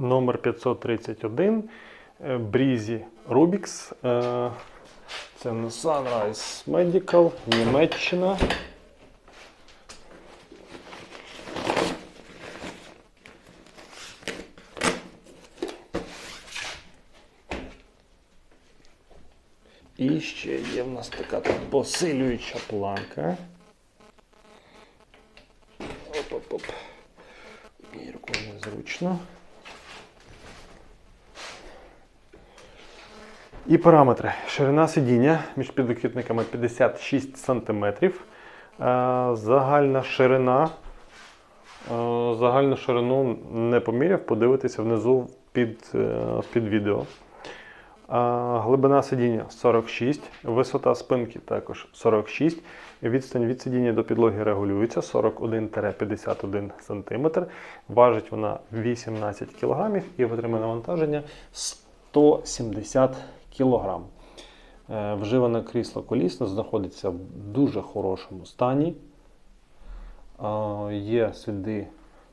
номер 531 е, Брізі Rubix. Е, Це на Sunrise Medical, Німеччина. І ще є в нас така посилююча планка. Оп-оп-оп. Однією рукою незручно. І параметри. Ширина сидіння між підлокітниками 56 см. Загальна ширина. е, Загальну ширину не поміряв, подивитися внизу під, е, під відео. Глибина сидіння 46, висота спинки також 46. Відстань від сидіння до підлоги регулюється 41-51 см. Важить вона 18 кг і витримане навантаження 170 кг. Е, Вживане крісло колісне знаходиться в дуже хорошому стані. Є сліди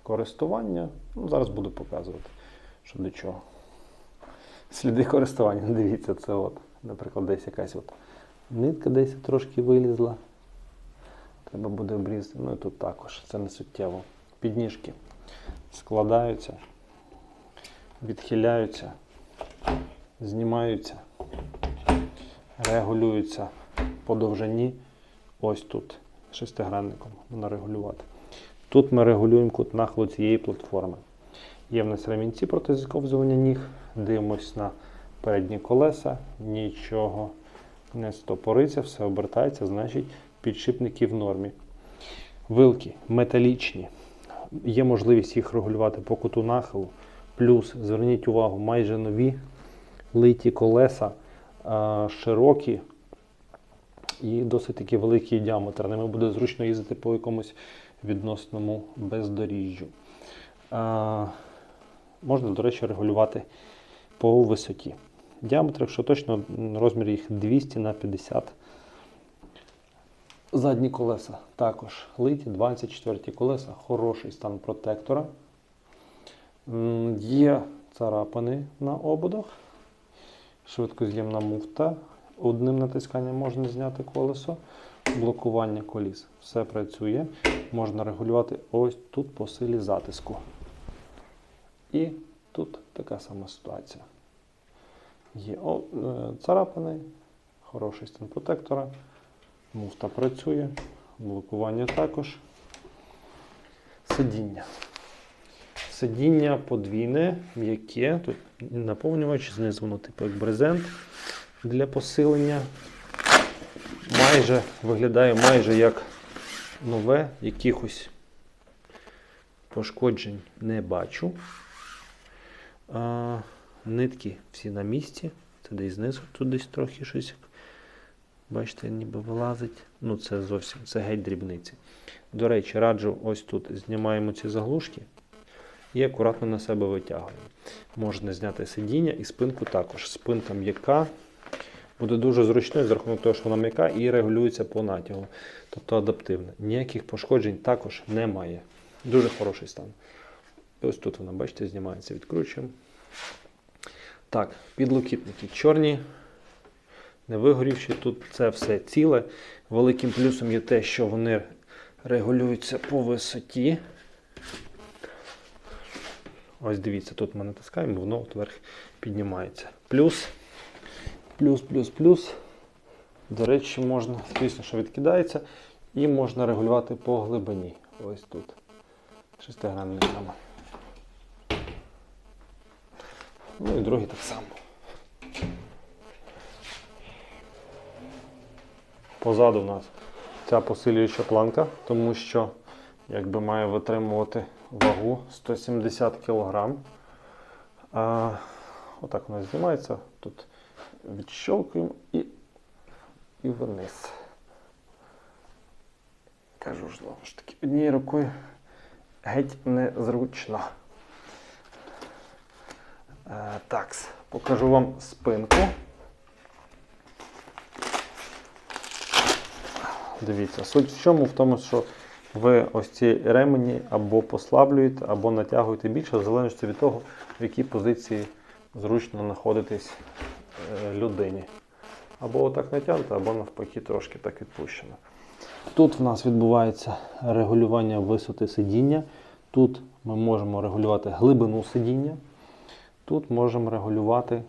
користування. Ну, зараз буду показувати, що до чого. Сліди користування, дивіться, це от, наприклад, десь якась от нитка десь трошки вилізла. Треба буде обрізати. Ну і тут також, це не суттєво. Підніжки складаються, відхиляються, знімаються, регулюються по довжині. Ось тут шестигранником можна регулювати. Тут ми регулюємо кут нахилу цієї платформи. Є в нас ремінці проти зковзування ніг. Дивимось на передні колеса, нічого не стопориться, все обертається, значить підшипники в нормі. Вилки металічні. Є можливість їх регулювати по куту нахилу. Плюс, зверніть увагу, майже нові литі колеса, широкі і досить таки великий діаметр. Ними буде зручно їздити по якомусь відносному бездоріжжю. Можна, до речі, регулювати по висоті. Діаметр, якщо точно, розмір їх 200 на 50. Задні колеса також литі, 24 колеса, хороший стан протектора. Є царапини на ободах, швидкоз'ємна муфта. Одним натисканням можна зняти колесо, блокування коліс. Все працює. Можна регулювати ось тут по силі затиску. І тут така сама ситуація. Є е, царапини, хороший стан протектора, муфта працює, блокування також. Сидіння. Сидіння подвійне, м'яке, тут наповнювач, знизу воно типу як брезент для посилення. Майже виглядає майже як нове, якихось пошкоджень не бачу. А, нитки всі на місці. Це десь знизу, тут десь трохи щось. Бачите, ніби вилазить. Ну, це зовсім це геть дрібниці. До речі, раджу ось тут знімаємо ці заглушки і акуратно на себе витягуємо. Можна зняти сидіння і спинку також. Спинка м'яка. Буде дуже зручною за рахунок того, що вона м'яка і регулюється по натягу. Тобто адаптивна. Ніяких пошкоджень також немає. Дуже хороший стан. І ось тут вона, бачите, знімається, відкручуємо. Так, підлокітники чорні, не вигорівші. Тут це все ціле. Великим плюсом є те, що вони регулюються по висоті. Ось дивіться, тут ми натискаємо, воно от вверх піднімається. Плюс, плюс, плюс, плюс. До речі, можна, звісно, що відкидається, і можна регулювати по глибині. Ось тут. Шестигранниками. Ну і другий так само. Позаду у нас ця посилююча планка, тому що якби має витримувати вагу 170 кг. А, отак вона знімається. Тут відщолкуємо і, і вниз. Кажу ж знову ж таки, однією рукою геть незручно. Е, такс, покажу вам спинку. Дивіться, суть в чому? В тому, що ви ось ці ремені або послаблюєте, або натягуєте більше, в залежності від того, в якій позиції зручно знаходитись е, людині. Або отак натягнуто, або навпаки трошки так відпущено. Тут в нас відбувається регулювання висоти сидіння. Тут ми можемо регулювати глибину сидіння. Тут можемо регулювати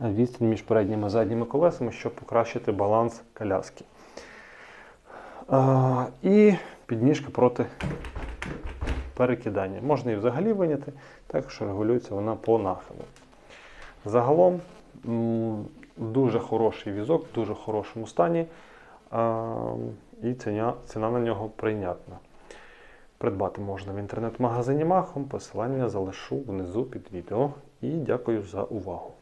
відстань між передніми і задніми колесами, щоб покращити баланс коляски. І підніжка проти перекидання. Можна і взагалі виняти, також регулюється вона по нахилу. Загалом дуже хороший візок, в дуже хорошому стані, і ціна, ціна на нього прийнятна. Придбати можна в інтернет-магазині Махом. Посилання залишу внизу під відео. І дякую за увагу.